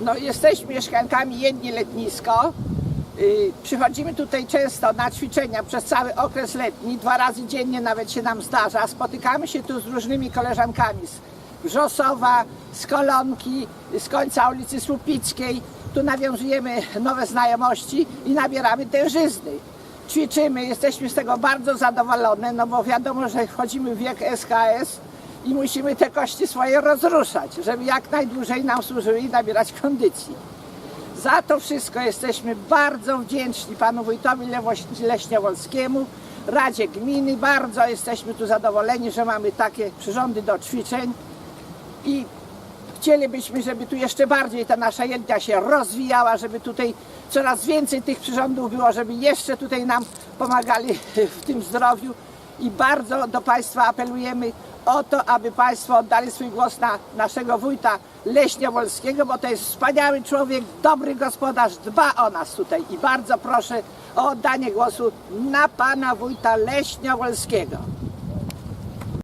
No, jesteśmy mieszkankami jedni letnisko. Y, Przychodzimy tutaj często na ćwiczenia przez cały okres letni, dwa razy dziennie nawet się nam zdarza. Spotykamy się tu z różnymi koleżankami z Wrzosowa, z Kolonki, z końca ulicy Słupickiej. Tu nawiązujemy nowe znajomości i nabieramy tężyzny. Ćwiczymy, jesteśmy z tego bardzo zadowolone, no bo wiadomo, że wchodzimy w wiek SKS i musimy te kości swoje rozruszać, żeby jak najdłużej nam służyły i nabierać kondycji. Za to wszystko jesteśmy bardzo wdzięczni panu wójtowi Leśniowolskiemu, Radzie Gminy. Bardzo jesteśmy tu zadowoleni, że mamy takie przyrządy do ćwiczeń i chcielibyśmy, żeby tu jeszcze bardziej ta nasza jedna się rozwijała, żeby tutaj coraz więcej tych przyrządów było, żeby jeszcze tutaj nam pomagali w tym zdrowiu i bardzo do Państwa apelujemy o to, aby Państwo oddali swój głos na naszego wójta Leśniowolskiego, bo to jest wspaniały człowiek, dobry gospodarz, dba o nas tutaj i bardzo proszę o oddanie głosu na Pana wójta Leśniowolskiego.